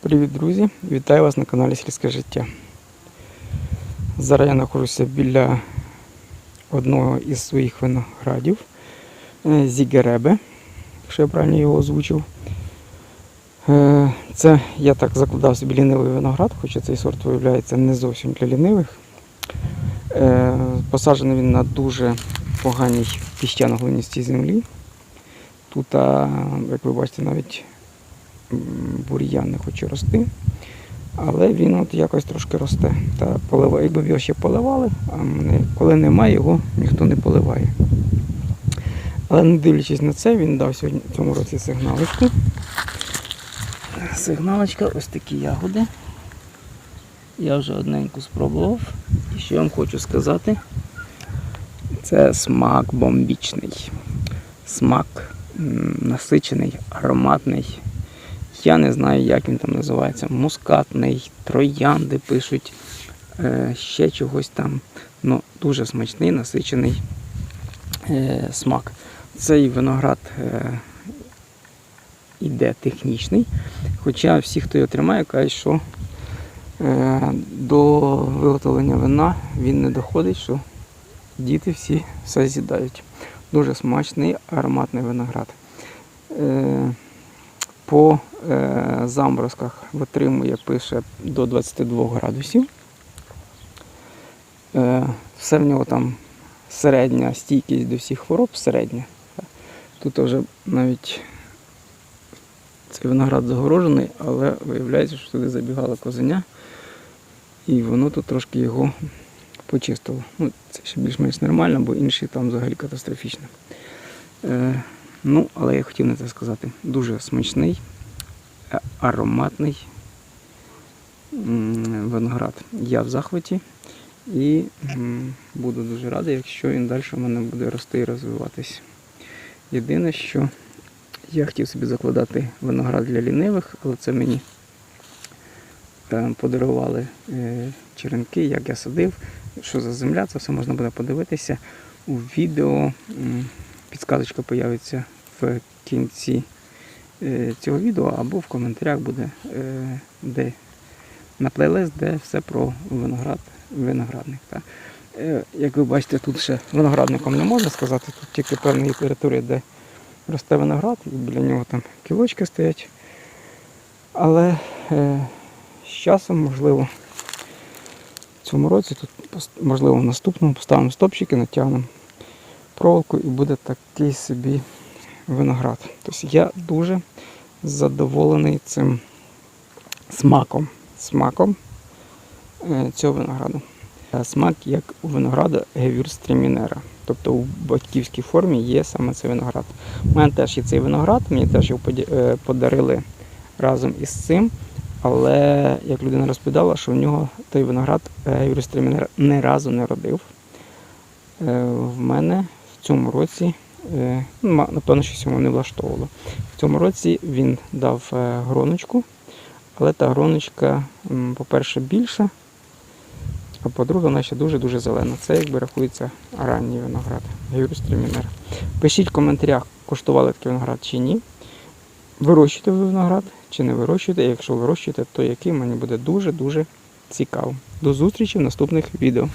Привіт, друзі! Вітаю вас на каналі Сільське життя. Зараз я знаходжуся біля одного із своїх виноградів е, Зігеребе, якщо я правильно його озвучив. Е, Це я так закладав собі лінивий виноград, хоча цей сорт виявляється не зовсім для лінивих. Е, Посаджений він на дуже поганій піщано-глиністій землі. Тут, як ви бачите, навіть бур'ян не хоче рости. Але він от якось трошки росте. Та полива, якби його ще поливали, а коли немає, його ніхто не поливає. Але не дивлячись на це, він дав сьогодні в цьому році сигналочку. Сигналочка, ось такі ягоди. Я вже одненьку спробував. І що я вам хочу сказати, це смак бомбічний. Смак насичений, ароматний. Я не знаю, як він там називається. Мускатний, троянди пишуть, е, ще чогось там. Ну, дуже смачний, насичений е, смак. Цей виноград е, іде технічний. Хоча всі, хто його тримає, кажуть, що до виготовлення вина він не доходить, що діти всі все з'їдають. Дуже смачний, ароматний виноград. Е, по е, заморозках витримує, пише до 22 градусів. Е, все в нього там середня стійкість до всіх хвороб, середня. Тут вже навіть цей виноград загорожений, але виявляється, що туди забігала козеня, і воно тут трошки його почистило. Ну, це ще більш-менш нормально, бо інші там взагалі катастрофічно. Ну, але я хотів не це сказати. Дуже смачний, е, ароматний виноград. Я в захваті і буду дуже радий, якщо він далі в мене буде рости і розвиватись. Єдине, що я хотів собі закладати виноград для лінивих, але це мені е, подарували е, черенки, як я садив, що за земля, це все можна буде подивитися у відео. Підсказочка появиться в кінці е, цього відео або в коментарях буде е, де, на плейлист, де все про виноград, виноградник. Так. Е, Як ви бачите, тут ще виноградником не можна сказати, тут тільки певна територія, де росте виноград, і біля нього там кілочки стоять. Але е, з часом, можливо, в цьому році, тут можливо в наступному поставимо стопчики, натягнемо проволоку і буде такий собі виноград. Тобто я дуже задоволений цим смаком. Смаком е, цього винограду. Е, Смак як у винограда гевюрстрімінера. Тобто у батьківській формі є саме цей виноград. У мене теж є цей виноград, мені теж його е, подарили разом із цим. Але як людина розповідала, що в нього той виноград гевюрстрімінер ні разу не родив. В мене в цьому році, е, ну, напевно, щось йому не влаштовувало. В цьому році він дав е, гроночку, але та гроночка, по-перше, більша, а по-друге, вона ще дуже-дуже зелена. Це якби рахується ранній виноград, гюрстрімінер. Пишіть в коментарях, коштували такий виноград чи ні. Вирощуєте ви виноград чи не вирощуєте. Якщо вирощуєте, то який мені буде дуже-дуже цікаво. До зустрічі в наступних відео.